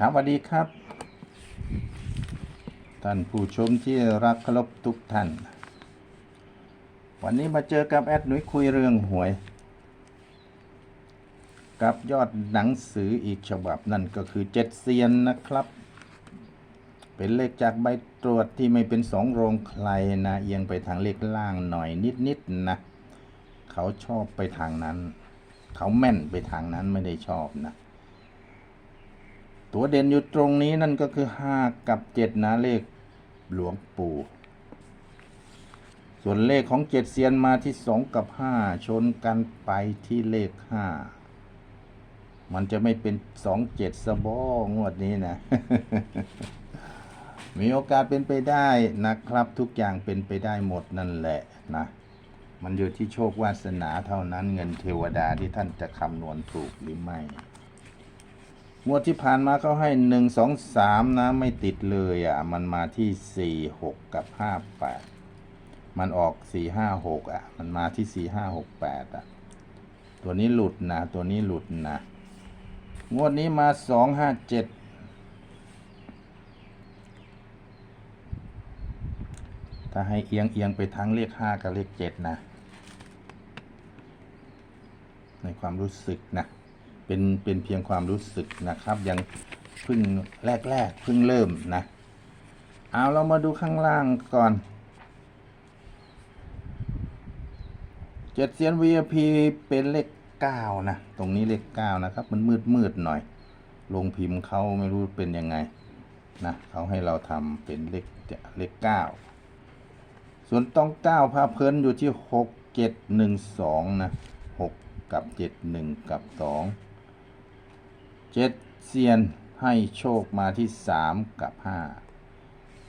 ครับสวัสดีครับ ท่านผู้ชมที่รักเคารพทุกท่าน วันนี้มาเจอกับแอดหนุ่ยคุยเรื่องหวย กับยอดหนังสืออีกฉบับนั่นก็คือเจ็ดเซียนนะครับ เป็นเลขจากใบตรวจที่ไม่เป็นสองโรงใครนะ เอียงไปทางเลขล่างหน่อยนิดๆนนะ เขาชอบไปทางนั้น เขาแม่นไปทางนั้นไม่ได้ชอบนะ ตัวเด่นอยู่ตรงนี้นั่นก็คือห้ากับเจ็ดนะเลขหลวงปู่ ส่วนเลขของเจ็ดเซียนมาที่สองกับห้าชนกันไปที่เลขห้ามันจะไม่เป็นสองเจ็ดสบองวดนี้นะ มีโอกาสเป็นไปได้นะครับ ทุกอย่างเป็นไปได้หมดนั่นแหละนะ มันอยู่ที่โชควาสนาเท่านั้นเงินเทวดาที่ท่านจะคำนวณถูกหรือไม่ งวดที่ผ่านมาเขาให้หนึ่งสองสามนะไม่ติดเลยอะ มันมาที่สี่หกกับห้าแปดมันออกสี่ห้าหกอะ มันมาที่สี่ห้าหกแปดอะ ตัวนี้หลุดนะ ตัวนี้หลุดนะ งวดนี้มาสองห้าเจ็ดถ้าให้เอียงเอียงไปทางเลขห้ากับเลขเจ็ดนะ ในความรู้สึกนะ เป็นเป็นเพียงความรู้สึกนะครับ ยังเพิ่งแรกแรกๆเพิ่งเริ่มนะ เอาเรามาดูข้างล่างก่อนเจ็ดเซียน VIP เป็นเลขเก้านะ ตรงนี้เลขเก้านะครับ มันมืดมืดหน่อย ลงพิมพ์เขาไม่รู้เป็นยังไงนะเขาให้เราทำเป็นเลขเลขเก้าส่วนต้องเก้าพาเพลินอยู่ที่หกเจ็ดหนึ่งสองนะหกกับเจ็ดหนึ่งกับสอง เจ็ดเซียนให้โชคมาที่สามกับห้า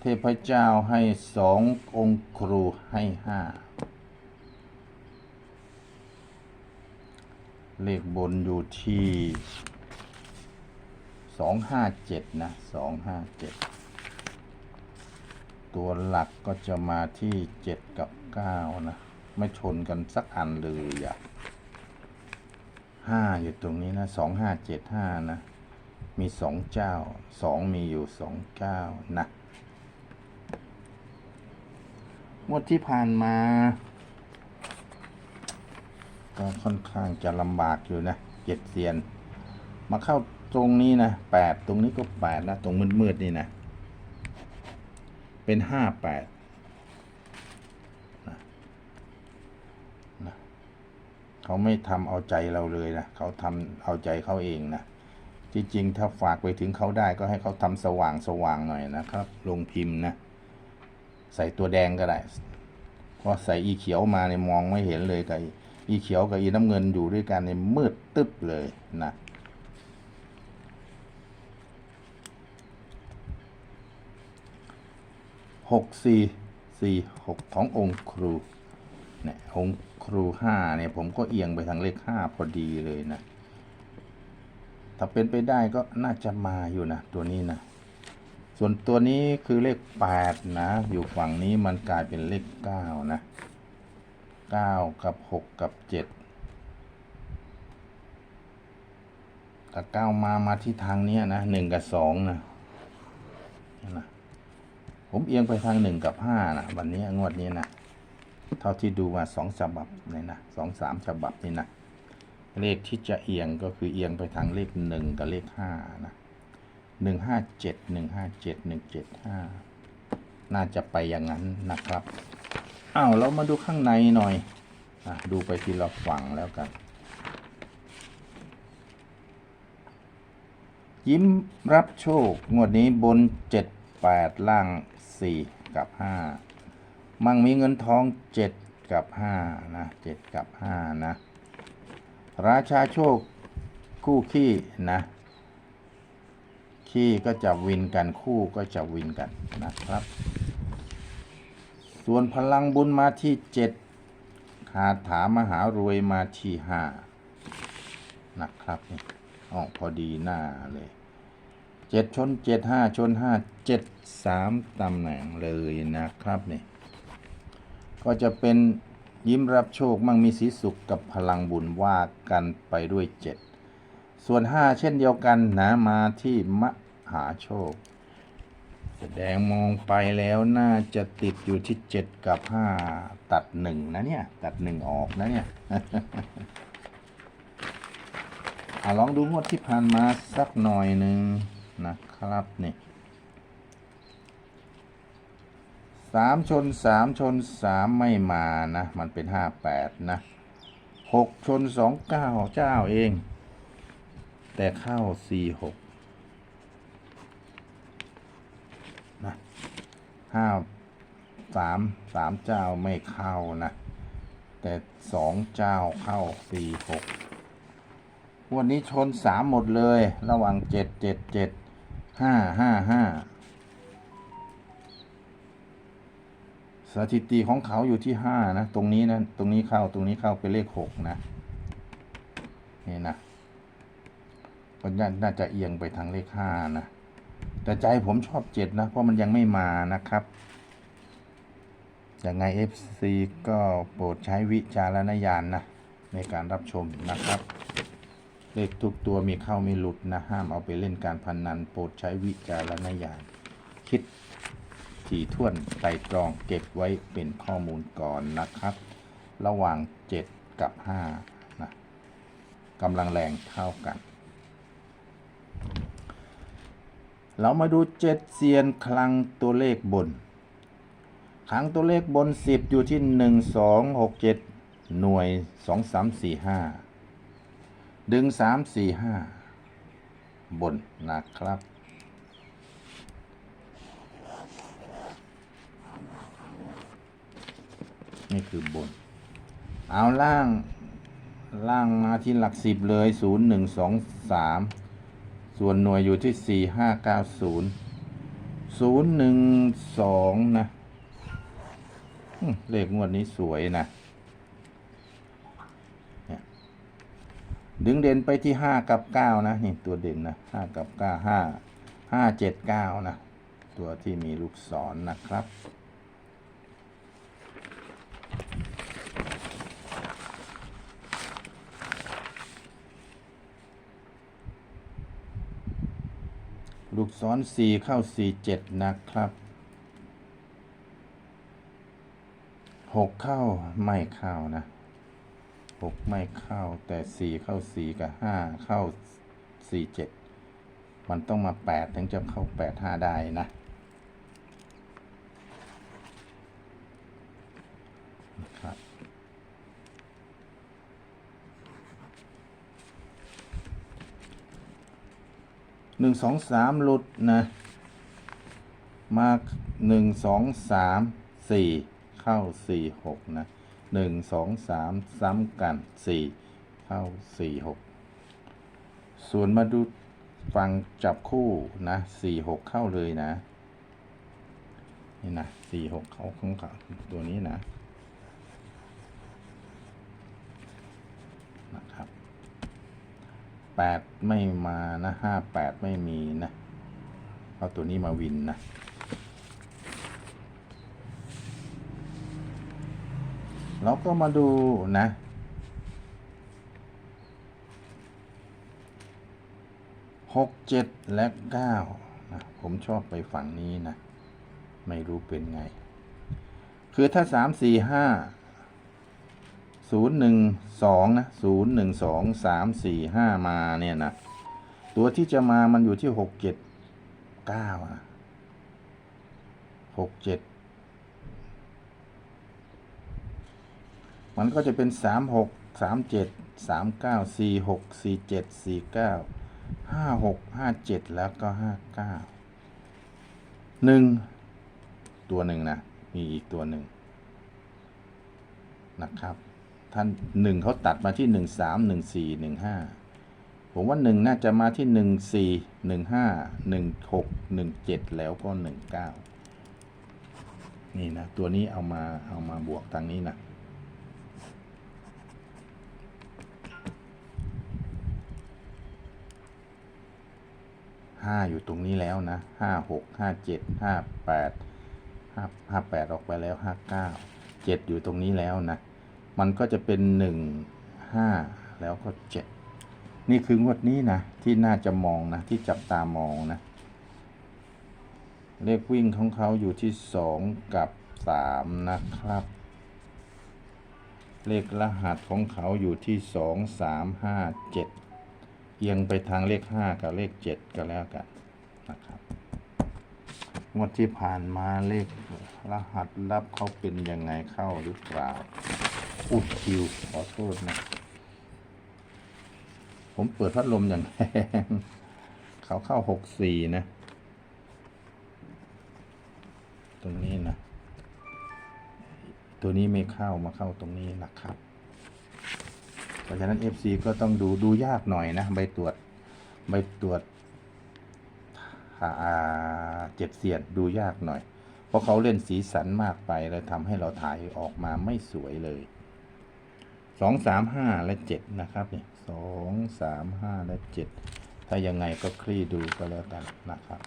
เทพเจ้าให้สององค์ครูให้ห้าเลขบนอยู่ที่สองห้าเจ็ดนะสองห้าเจ็ดตัวหลักก็จะมาที่เจ็ดกับเก้านะ ไม่ชนกันสักอันเลยอะ ห้าอยู่ตรงนี้นะสองห้าเจ็ดห้านะ มีสองเจ้าสองมีอยู่สองเจ้านะงวดที่ผ่านมา ก็ค่อนข้างจะลำบากอยู่นะเจ็ดเซียน มาเข้าตรงนี้นะแปดตรงนี้ก็แปดนะ ตรงมืดๆนี่นะ เป็นห้าแปด เขาไม่ทำเอาใจเราเลยนะเขาทำเอาใจเขาเองนะจริงๆถ้าฝากไปถึงเขาได้ก็ให้เขาทำสว่างสว่างหน่อยนะครับ ลงพิมพ์นะ ใส่ตัวแดงก็ได้เพราะใส่อีเขียวมาเนี่ยมองไม่เห็นเลยกับอีเขียวกับอีน้ำเงินอยู่ด้วยกันเนี่ยมืดตึ๊บเลยนะหกสี่สี่หกขององค์ครูเนี่ยองค์ รูห้าเนี่ยผมก็เอียงไปทางเลขห้าพอดีเลยนะ ถ้าเป็นไปได้ก็น่าจะมาอยู่นะ ตัวนี้นะ ส่วนตัวนี้คือเลขแปดนะ อยู่ฝั่งนี้มันกลายเป็นเลขเก้านะเก้ากับหกกับเจ็ดถ้าเก้ามามาที่ทางนี้นะหนึ่งกับสองนะนี่นะผมเอียงไปทางหนึ่งกับห้านะวันนี้งวดนี้นะ เท่าที่ดูมาสองฉบับเลยนะสองสามฉบับนี่นะเลขที่จะเอียงก็คือเอียงไปทางเลขหนึ่งกับเลขห้านะหนึ่งห้าเจ็ดหนึ่งห้าเจ็ดหนึ่งเจ็ดห้าน่าจะไปอย่างนั้นนะครับอ้าวเรามาดูข้างในหน่อยอดูไปทีละฝั่งแล้วกัน ยิ้มรับโชค งวดนี้บนเจ็ดแปดล่างสี่กับห้า มั่งมีเงินทองเจ็ดกับห้านะเจ็ดกับห้านะราชาโชคคู่ขี้นะขี้ก็จะวินกันคู่ก็จะวินกันนะครับ ส่วนพลังบุญมาที่เจ็ดคาถามหารวยมาที่ห้านะครับนี่อ๋อพอดีหน้าเลยเจ็ดชนเจ็ดห้าชนห้าเจ็ดสามตำแหน่งเลยนะครับนี่ ก็จะเป็นยิ้มรับโชคมั่งมีสีสุขกับพลังบุญว่ากันไปด้วยเจ็ดส่วนห้าเช่นเดียวกันนะมาที่มหาโชคแสดงมองไปแล้วน่าจะติดอยู่ที่เจ็ดกับห้าตัดหนึ่งนะเนี่ย ตัดหนึ่งออกนะเนี่ยอลองดูงวดที่ผ่านมาสักหน่อยหนึ่งนะครับนี่ สามชนสามชนสามไม่มานะ มันเป็นห้าแปดนะหกชนสองเก้าเจ้าเอง แต่เข้าสี่หกนะห้าสามสามเจ้าไม่เข้านะ แต่สองเจ้าเข้าสี่หกวันนี้ชนสามหมดเลย ระหว่างเจ็ดเจ็ดเจ็ดห้าห้าห้า สถิติของเขาอยู่ที่ห้านะ ตรงนี้นะ ตรงนี้เข้า ตรงนี้เข้าเป็นเลขหกนะ นี่นะ ก็น่าจะเอียงไปทางเลขห้านะ แต่ใจผมชอบเจ็ดนะ เพราะมันยังไม่มานะครับ ยังไง FC ก็โปรดใช้วิจารณญาณนะในการรับชมนะครับ เลขทุกตัวมีเข้ามีหลุดนะ ห้ามเอาไปเล่นการพนนัน โปรดใช้วิจารณญาณ คิด ถี่ถ้วนไตรตรองเก็บไว้เป็นข้อมูลก่อนนะครับ ระหว่าง 7 กับ5นะกำลังแรงเท่ากัน เรามาดูเจ็ดเซียนคลังตัวเลขบนคลังตัวเลขบน 10 อยู่ที่ 1 2 6 7 หน่วย 2 3 4 5 ดึง 3 4 5 บนนะครับ นี่คือบน เอาล่างล่างมาที่หลักสิบเลย0 1 2 3ส่วนหน่วยอยู่ที่4 5 9 0 0 1 2นะอืมเลขงวดนี้สวยนะเนี่ยดึงเด่นไปที่5กับ9นะ นี่ตัวเด่นนะ5กับ9 5 5 7 9นะ ตัวที่มีลูกศรนนะครับ ลูกศรสี่เข้าสี่เจ็ดนะครับหกเข้าไม่เข้านะหกไม่เข้าแต่สี่เข้าสี่กับห้าเข้าสี่เจ็ดมันต้องมาแปดถึงจะเข้าแปดห้าได้นะนะครับ ห นึ่งสองสามหลุดนะมาหนึ่งสองสามสี่เข้าสี่หกนะหนึ่งสองสามซ้ำกันสี่เข้าสี่หกส่วนมาดูฟังจับคู่นะสี่หกเข้าเลยนะ นี่นะสี่หกเขาของเขาตัวนี้นะ นะครับ แปดไม่มานะห้าแปดไม่มีนะเอาตัวนี้มาวินนะเราก็มาดูนะ หกเจ็ดและเก้านะ ผมชอบไปฝั่งนี้นะ ไม่รู้เป็นไง คือถ้าสามสี่ห้า ศูนย์หนึ่งสองนะศูนย์หนึ่งสองสามสี่ห้ามาเนี่ยนะ ตัวที่จะมามันอยู่ที่หกเจ็ดเก้านะหกเจ็ดมันก็จะเป็นสามหกสามเจ็ดสามเก้าสี่หกสี่เจ็ดสี่เก้าห้าหกห้าเจ็ดแล้วก็ห้าเก้าหนึ่งตัวหนึ่งนะ มีอีกตัวหนึ่งนะครับ ท่านหนึ่งเขาตัดมาที่หนึ่งสามหนึ่งสี่หนึ่งห้าผมว่าหนึ่งน่าจะมาที่หนึ่งสี่หนึ่งห้าหนึ่งหกหนึ่งเจ็ดแล้วก็หนึ่งเก้านี่นะ ตัวนี้เอามาเอามาบวกทางนี้นะห้าอยู่ตรงนี้แล้วนะห้าหกห้าเจ็ดห้าแปดห้าห้าแปดออกไปแล้วห้าเก้าเจ็ดอยู่ตรงนี้แล้วนะ มันก็จะเป็นหนึ่งห้าแล้วก็เจ็ดนี่คืองวดนี้นะ ที่น่าจะมองนะ ที่จับตามองนะ เลขวิ่งของเขาอยู่ที่สองกับสามนะครับ เลขรหัสของเขาอยู่ที่สองสามห้าเจ็ดเอียงไปทางเลขห้ากับเลขเจ็ดก็แล้วกันนะครับ งวดที่ผ่านมาเลขรหัสลับเขาเป็นยังไงเข้าหรือเปล่าอุดคิวขอโทษนะ ผมเปิดพัดลมอย่างแรงเขาเข้าหกสี่นะ ตรงนี้นะ ตัวนี้ไม่เข้ามาเข้าตรงนี้นะครับ เพราะฉะนั้น FC ก็ต้องดูดูยากหน่อยนะ ใบตรวจ ใบตรวจ เจ็ดเสียดดูยากหน่อย เพราะเขาเล่นสีสันมากไปเลยทำให้เราถ่ายออกมาไม่สวยเลยสองสามห้าและเจ็ดนะครับนี่สองสามห้าและเจ็ดถ้ายังไงก็คลี่ดูก็แล้วกันนะครับ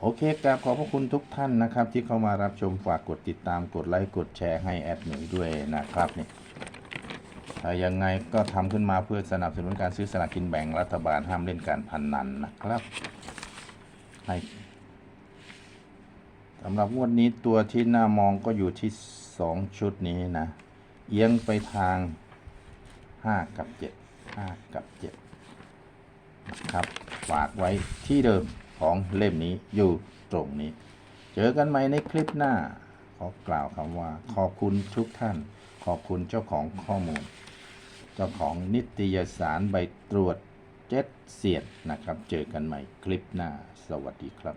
โอเคกราบขอบพระคุณทุกท่านนะครับ ที่เข้ามารับชมฝากกดติดตามกดไลค์กดแชร์ให้แอดหนุ่ยด้วยนะครับนี่ถ้า ยังไงก็ทำขึ้นมาเพื่อสนับสนุนการซื้อสลากกินแบ่งรัฐบาลห้ามเล่นการพนนันนะครับให้สำหรับงวดนี้ตัวที่น่ามองก็อยู่ที่สองชุดนี้นะ เอียงไปทางห้ากับเจ็ดห้ากับเจ็ดนะครับ ฝากไว้ที่เดิมของเล่มนี้อยู่ตรงนี้ เจอกันใหม่ในคลิปหน้า ขอกล่าวคำว่า ขอบคุณทุกท่าน ขอบคุณเจ้าของข้อมูล เจ้าของนิตยสารใบตรวจเจ็ดเสียดนะครับ เจอกันใหม่คลิปหน้า สวัสดีครับ